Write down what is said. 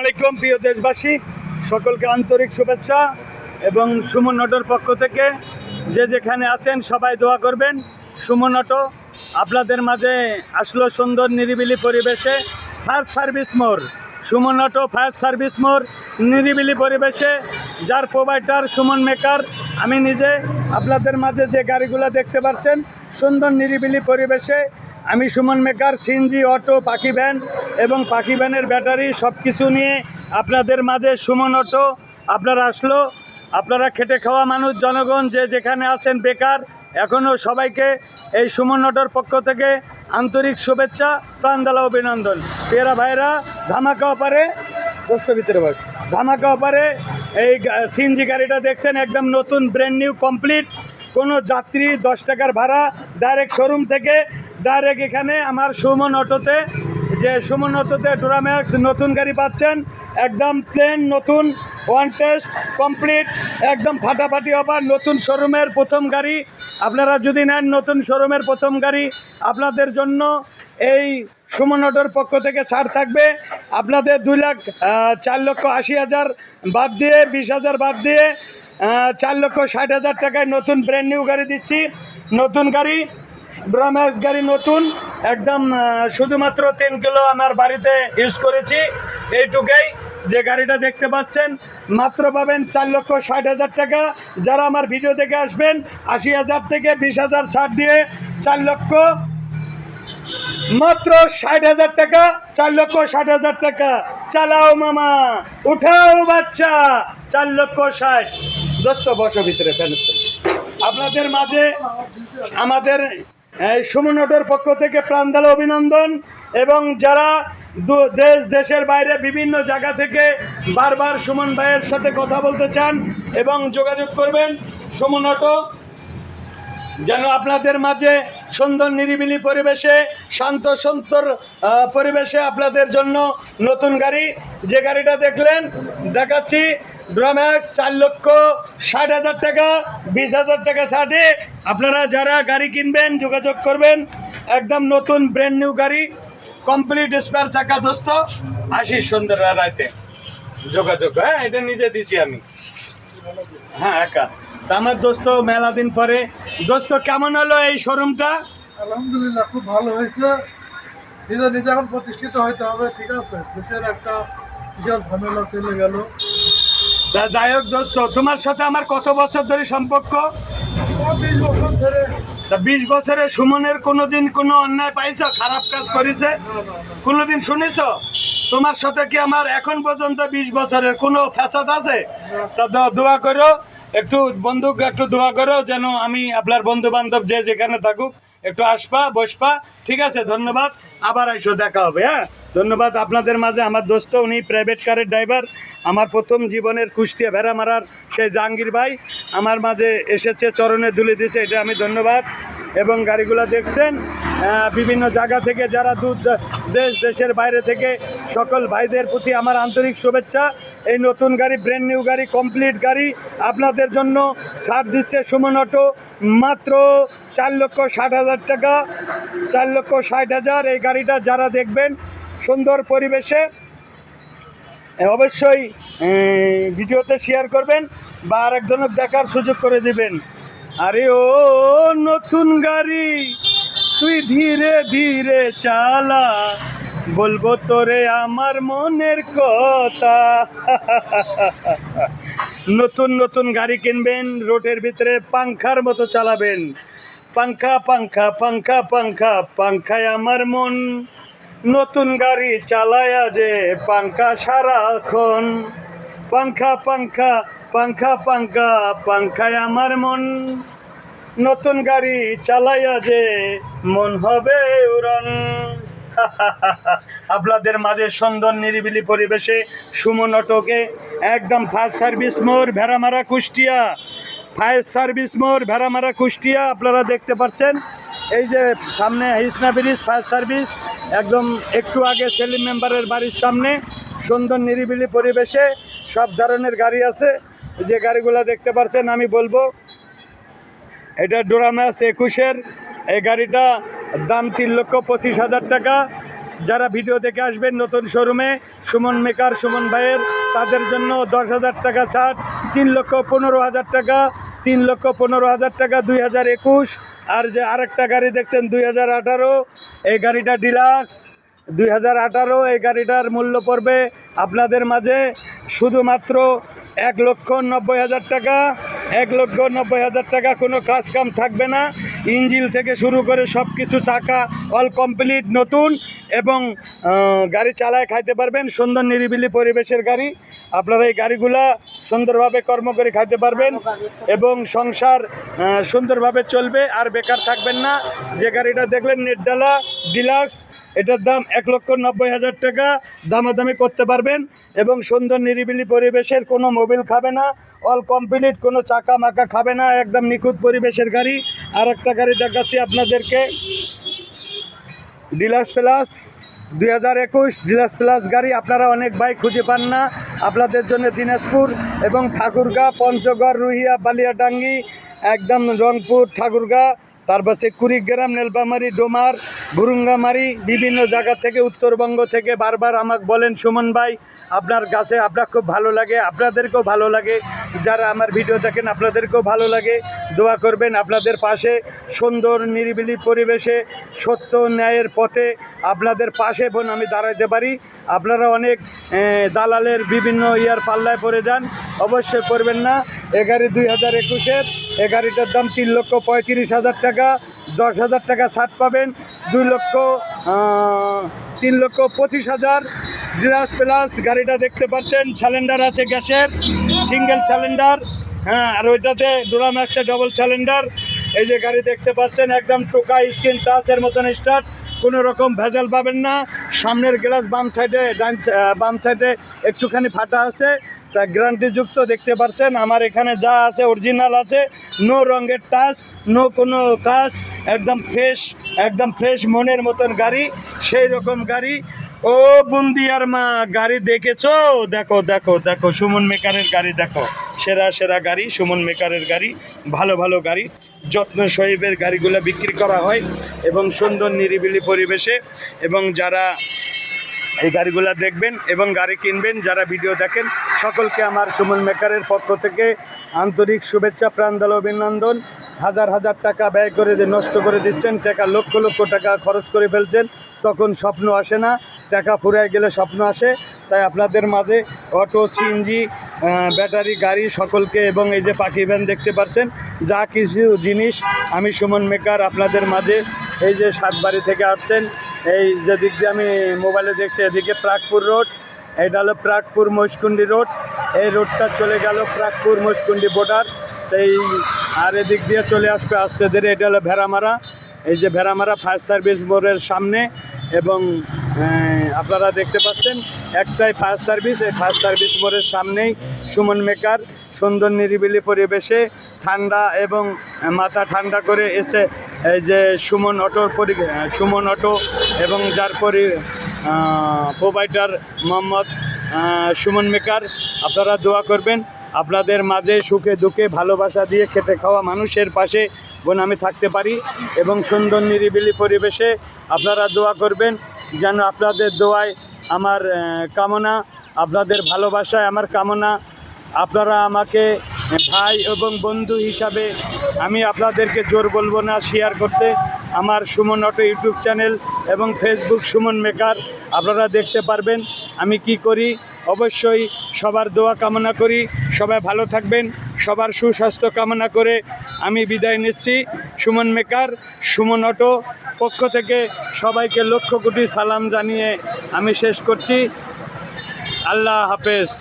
আলাইকুম, প্রিয় দেশবাসী। সকলকে আন্তরিক শুভেচ্ছা এবং সুমন নটোর পক্ষ থেকে যে যেখানে আছেন সবাই দোয়া করবেন। সুমন অটো আপনাদের মাঝে আসলো সুন্দর, নিরিবিলি পরিবেশে ফায়ার সার্ভিস মোড়। সুমন অটো ফায়ার সার্ভিস মোড়, নিরিবিলি পরিবেশে। যার প্রোভাইডার সুমন মেকার। আমি নিজে আপনাদের মাঝে যে গাড়িগুলো দেখতে পাচ্ছেন, সুন্দর, নিরিবিলি পরিবেশে আমি সুমন মেকার, সিএনজি, অটো, পাখি ভ্যান এবং পাখি ভ্যানের ব্যাটারি সব কিছু নিয়ে আপনাদের মাঝে সুমন অটো। আপনারা আসলো, আপনারা খেটে খাওয়া মানুষ, জনগণ, যে যেখানে আছেন বেকার এখনও সবাইকে এই সুমন অটোর পক্ষ থেকে আন্তরিক শুভেচ্ছা প্রাণদালা অভিনন্দন। পেয়ারা ভাইরা ধামাকা অপারে দোস্ত ভিতরে বস ধামাকা অপারে এই সিএনজি গাড়িটা দেখছেন, একদম নতুন ব্র্যান্ড নিউ কমপ্লিট কোনো যাত্রী দশ টাকার ভাড়া ডাইরেক্ট শোরুম থেকে ডাইরেক্ট এখানে আমার সুমন অটোতে, যে সুমন অটোতে ডোরাম্যাক্স নতুন গাড়ি পাচ্ছেন, একদম প্লেন নতুন ওয়ান টেস্ট কমপ্লিট একদম ফাটাফাটি অফার নতুন শোরুমের প্রথম গাড়ি। আপনারা যদি নেন নতুন শোরুমের প্রথম গাড়ি, আপনাদের জন্য এই সুমন অটোর পক্ষ থেকে ছাড় থাকবে। আপনাদের দুই লাখ চার লক্ষ আশি হাজার বাদ দিয়ে, বিশ হাজার বাদ দিয়ে চার লক্ষ ষাট হাজার টাকায় নতুন ব্র্যান্ড নিউ গাড়ি দিচ্ছি। নতুন গাড়ি ব্রহ্মাস গাড়ি নতুন, একদম শুধুমাত্র তিন কিলো আমার বাড়িতে ইউজ করেছি। এইটুকুই যে গাড়িটা দেখতে পাচ্ছেন, মাত্র পাবেন চার লক্ষ ষাট হাজার টাকা। যারা আমার ভিডিও দেখে আসবেন, আশি হাজার থেকে বিশ হাজার ছাড় দিয়ে চার লক্ষ, মাত্র ষাট হাজার টাকা, চার লক্ষ ষাট হাজার টাকা। চালাও মামা, উঠাও বাচ্চা, চার লক্ষ ষাট। দোস্ত, বসো ভিতরে আপনাদের মাঝে, আমাদের এই সুমন অটোর পক্ষ থেকে প্রাণদাল অভিনন্দন এবং যারা দেশ, দেশের বাইরে বিভিন্ন জায়গা থেকে বারবার সুমন ভাইয়ের সাথে কথা বলতে চান এবং যোগাযোগ করবেন, সুমন যেন আপনাদের মাঝে সুন্দর নিরিবিলি পরিবেশে, শান্ত, সুন্দর পরিবেশে আপনাদের জন্য নতুন গাড়ি, যে গাড়িটা দেখলেন, দেখাচ্ছি। ড্রাম্যাক্স চার লক্ষ ষাট হাজার টাকা, বিশ হাজার টাকা ষাটে। আপনারা যারা গাড়ি কিনবেন, যোগাযোগ করবেন, একদম নতুন ব্র্যান্ড নিউ গাড়ি কমপ্লিট স্পেয়ার চাকা দোস্ত, আসি সুন্দর রাতে। যোগাযোগ হ্যাঁ এটা নিজে দিছি আমি। হ্যাঁ একা। তা আমার দোস্ত, মেলা দিন পরে। দোস্ত, কেমন হলো এই শোরুমটা আলহামদুলিল্লাহ, খুব ভালো হয়েছে। নিজে নিজে এখন প্রতিষ্ঠিত হইতে হবে, ঠিক আছে? দেশের একটা বিশাল ঝামেলা চলে গেল। তা দোস্ত, তোমার সাথে আমার কত বছর ধরে সম্পর্ক? বিশ বছর ধরে তা বিশ বছরে সুমনের কোনোদিন কোনো অন্যায় পাইছো? খারাপ কাজ করেছে? কোনোদিন শুনেছ? তোমার সাথে কি আমার এখন পর্যন্ত বিশ বছরের কোনো ফ্যাসাদ আছে? তা দোয়া করো, একটু বন্ধুকে একটু দোয়া করো, যেন আমি আপনার বন্ধু বান্ধব যে যেখানে থাকুক একটু আসবা, বসবা। ঠিক আছে, ধন্যবাদ। আবার আইসো, দেখা হবে হ্যাঁ? ধন্যবাদ আপনাদের মাঝে। আমার দোস্ত, উনি প্রাইভেট কারের ড্রাইভার আমার প্রথম জীবনের কুষ্টিয়া ভেড়া মারার সেই জাহাঙ্গীর ভাই। আমার মাঝে এসেছে, চরণে দুলে দিয়েছে, এটা আমি ধন্যবাদ। এবং গাড়িগুলো দেখছেন বিভিন্ন জায়গা থেকে যারা দূর দেশ, দেশের বাইরে থেকে সকল ভাইদের প্রতি আমার আন্তরিক শুভেচ্ছা। এই নতুন গাড়ি ব্র্যান্ড নিউ গাড়ি কমপ্লিট গাড়ি আপনাদের জন্য ছাড় দিচ্ছে সুমন অটো। মাত্র চার লক্ষ ষাট হাজার টাকা, চার লক্ষ ষাট হাজার এই গাড়িটা যারা দেখবেন সুন্দর পরিবেশে অবশ্যই ভিডিওতে শেয়ার করবেন বা আরেকজনের দেখার সুযোগ করে দিবেন। আরে ও নতুন গাড়ি, তুই ধীরে ধীরে চালা, বলব তোরে আমার মনের কথা। নতুন নতুন গাড়ি কিনবেন, রোডের ভিতরে পাংখার মতো চালাবেন। পাংখা পাংখা পাংখা পাংখা, পাংখায় আমার মন। নতুন গাড়ি চালায়া যে পাংখা সারাক্ষণ। পাংখা পাংখা পাংখা পাংখা, পাংখায় আমার মন। নতুন গাড়ি চালাইয়া যে মন হবে উড়ন। আপনাদের মাঝে সুন্দর, নিরিবিলি পরিবেশে সুমন অটোকে একদম ফায়ার সার্ভিস মোড়, ভেড়ামারা, কুষ্টিয়া। ফায়ার সার্ভিস মোড়, ভেড়ামারা, কুষ্টিয়া, আপনারা দেখতে পাচ্ছেন। এই যে সামনে হিসনা ব্রিজ, ফায়ার সার্ভিস, একদম একটু আগে সেলিম মেম্বারের বাড়ির সামনে। সুন্দর, নিরিবিলি পরিবেশে সব ধরনের গাড়ি আছে। যে গাড়িগুলো দেখতে পাচ্ছেন আমি বলব, এটা ডোরামাস একুশের। এই গাড়িটা দাম তিন লক্ষ পঁচিশ হাজার টাকা। যারা ভিডিও দেখে আসবেন নতুন শোরুমে, সুমন মেকার, সুমন ভাইয়ের, তাদের জন্য দশ হাজার টাকা ছাড়, তিন লক্ষ পনেরো হাজার টাকা, তিন লক্ষ পনেরো হাজার টাকা, দুই হাজার একুশ। আর যে আরেকটা গাড়ি দেখছেন, দুই হাজার আঠারো। এই গাড়িটা ডিলাক্স। দুই হাজার আঠারো এই গাড়িটার মূল্য পড়বে আপনাদের মাঝে শুধুমাত্র এক লক্ষ নব্বই হাজার টাকা, এক লক্ষ নব্বই হাজার টাকা কোনো কাজ কাম থাকবে না। ইঞ্জিল থেকে শুরু করে সব কিছু চাকা অল কমপ্লিট নতুন এবং গাড়ি চালায় খাইতে পারবেন সুন্দর নিরিবিলি পরিবেশের গাড়ি। আপনারা এই গাড়িগুলা সুন্দরভাবে কর্ম করে খাইতে পারবেন এবং সংসার সুন্দরভাবে চলবে, আর বেকার থাকবেন না। যে গাড়িটা দেখলেন নেটডালা ডিলাক্স, এটার দাম এক লক্ষ নব্বই হাজার টাকা, দামাদামি করতে পারবেন এবং সুন্দর নিরিবিলি পরিবেশের কোনো মোবিল খাবে না, অল কমপ্লিট, কোনো চাকা মাকা খাবে না, একদম নিখুঁত পরিবেশের গাড়ি। আর একটা গাড়ি দেখাচ্ছি আপনাদেরকে, ডিলাক্স প্লাস। দুই হাজার একুশ প্লাস গাড়ি, আপনারা অনেক বাইক খুঁজে পান না। আপনাদের জন্য দিনাজপুর এবং ঠাকুরগাঁ, পঞ্চগড়, রুহিয়া, বালিয়াডাঙ্গি, একদম রংপুর, ঠাকুরগাঁ। তারপর সে কুড়িগ্রাম নেলপামারি ডোমার গুরুঙ্গামারি বিভিন্ন জায়গা থেকে, উত্তরবঙ্গ থেকে বারবার আমাকে বলেন, সুমন ভাই, আপনার কাছে আপনার খুব ভালো লাগে, আপনাদেরকেও ভালো লাগে। যারা আমার ভিডিও দেখেন, আপনাদেরকেও ভালো লাগে। দোয়া করবেন আপনাদের পাশে, সুন্দর, নিরিবিলি পরিবেশে, সত্য ন্যায়ের পথে আপনাদের পাশে বোন আমি দাঁড়াইতে পারি। আপনারা অনেক দালালের বিভিন্ন ইয়ার পাল্লায় পড়ে যান। অবশ্যই করবেন না। এ গাড়ি দুই হাজার একুশের। এ গাড়িটার দাম তিন লক্ষ পঁয়ত্রিশ হাজার টাকা। দশ হাজার টাকা ছাড় পাবেন। দুই লক্ষ তিন লক্ষ পঁচিশ হাজার। ডিলাস প্লাস গাড়িটা দেখতে পাচ্ছেন। সিলিন্ডার আছে গ্যাসের। সিঙ্গেল সিলিন্ডার হ্যাঁ আর ওইটাতে ডোরাম্যাক্সের ডবল সিলিন্ডার এই যে গাড়ি দেখতে পাচ্ছেন, একদম টোকা স্ক্রিন টাচের মতন স্টার্ট কোনো রকম ভেজাল পাবেন না। সামনের গ্লাস বাম সাইডে ডান বাম সাইডে একটুখানি ফাটা আছে। তা গ্যারান্টিযুক্ত দেখতে পাচ্ছেন আমার এখানে যা আছে অরিজিনাল আছে। নো রঙের টাচ নো কোনো কাজ, একদম ফ্রেশ একদম ফ্রেশ মনের মতন গাড়ি, সেই রকম গাড়ি। ও বুন্দিয়ার মা, গাড়ি দেখেছ? দেখো দেখো দেখো, সুমন মেকারের গাড়ি, দেখো। সেরা সেরা গাড়ি, সুমন মেকারের গাড়ি, ভালো ভালো গাড়ি। যত্ন সহিবের গাড়িগুলো বিক্রি করা হয় এবং সুন্দর নিরিবিলি পরিবেশে এবং যারা এই গাড়িগুলো দেখবেন এবং গাড়ি কিনবেন, যারা ভিডিও দেখেন সকলকে আমার সুমন মেকারের পক্ষ থেকে আন্তরিক শুভেচ্ছা প্রাণদল অভিনন্দন। হাজার হাজার টাকা ব্যয় করে যে নষ্ট করে দিচ্ছেন, টাকা লক্ষ লক্ষ টাকা খরচ করে ফেলছেন, তখন স্বপ্ন আসে না। টাকা ফুরায় গেলে স্বপ্ন আসে। তাই আপনাদের মাঝে অটো সিএনজি ব্যাটারি, গাড়ি সকলকে এবং এই যে পাখি ভ্যান দেখতে পাচ্ছেন, যা কিছু জিনিস আমি সুমন মেকার আপনাদের মাঝে এই যে সাতবাড়ি থেকে আসছেন, এই যে দিক দিয়ে আমি মোবাইলে দেখছি, এদিকে প্রাগপুর রোড এটা হলো প্রাগপুর মহিষকুন্ডি রোড। এই রোডটা চলে গেল প্রাগপুর মহিষকুন্ডি বর্ডার এই আর এদিক দিয়ে চলে আসবে আস্তে ধীরে, এটা হলো ভেড়ামারা। এই যে ভেড়ামারা ফায়ার সার্ভিস বোর্ডের সামনে এবং আপনারা দেখতে পাচ্ছেন একটাই ফায়ার সার্ভিস এই ফায়ার সার্ভিস বোর্ডের সামনেই সুমন মেকার সুন্দর নিরিবিলি পরিবেশে ঠান্ডা এবং মাথা ঠান্ডা করে এসে এই যে সুমন অটোর পরি, সুমন অটো এবং যার পরি প্রোভাইডার মোহাম্মদ সুমন মেকার, আপনারা দোয়া করবেন। আপনাদের মাঝে সুখে দুঃখে ভালোবাসা দিয়ে খেটে খাওয়া মানুষের পাশে বোন আমি থাকতে পারি এবং সুন্দর নিরিবিলি পরিবেশে আপনারা দোয়া করবেন যেন আপনাদের দোয়ায় আমার কামনা, আপনাদের ভালোবাসায় আমার কামনা। আপনারা আমাকে, ভাই এবং বন্ধু হিসাবে আমি আপনাদেরকে জোর বলব না শেয়ার করতে। আমার সুমন অটো ইউটিউব চ্যানেল এবং ফেসবুক সুমন মেকার। আপনারা দেখতে পারবেন আমি কি করি। অবশ্যই সবার দোয়া কামনা করি। সবাই ভালো থাকবেন, সবার সুস্বাস্থ্য কামনা করে আমি বিদায় নিচ্ছি। সুমন মেকার, সুমন অটো পক্ষ থেকে সবাইকে লক্ষ কোটি সালাম জানিয়ে আমি শেষ করছি। আল্লাহ হাফেজ।